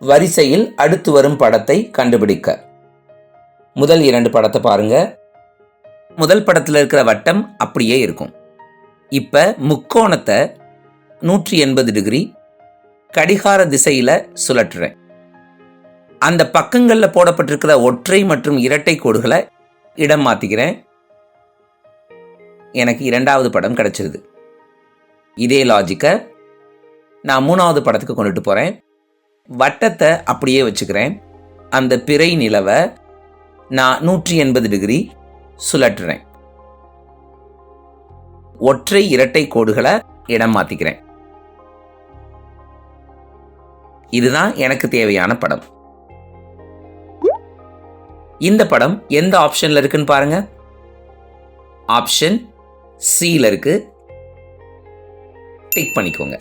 வரிசையில் அடுத்து வரும் படத்தை கண்டுபிடிக்க. முதல் இரண்டு படத்தை பாருங்க. முதல் படத்தில் இருக்கிற வட்டம் அப்படியே இருக்கும். இப்போ முக்கோணத்தை நூற்றி எண்பது டிகிரி கடிகார திசையில் சுழற்றுறேன். அந்த பக்கங்களில் போடப்பட்டிருக்கிற ஒற்றை மற்றும் இரட்டை கோடுகளை இடம் மாற்றிக்கிறேன் எனக்கு இரண்டாவது படம் கிடச்சிருது. இதே லாஜிக்கை நான் மூணாவது படத்துக்கு கொண்டுட்டு போகிறேன் வட்டத்தை அப்படியே வச்சுக்கிறேன். அந்த பிறை நிலவை நான் நூற்றி எண்பது டிகிரி சுழற்றுறேன். ஒற்றை இரட்டை கோடுகளை இடம் மாற்றிக்கிறேன் இதுதான் எனக்கு தேவையான படம். இந்த படம் எந்த ஆப்ஷன்ல இருக்குன்னு பாருங்க. ஆப்ஷன் சியில் இருக்கு. டிக் பண்ணிக்கோங்க.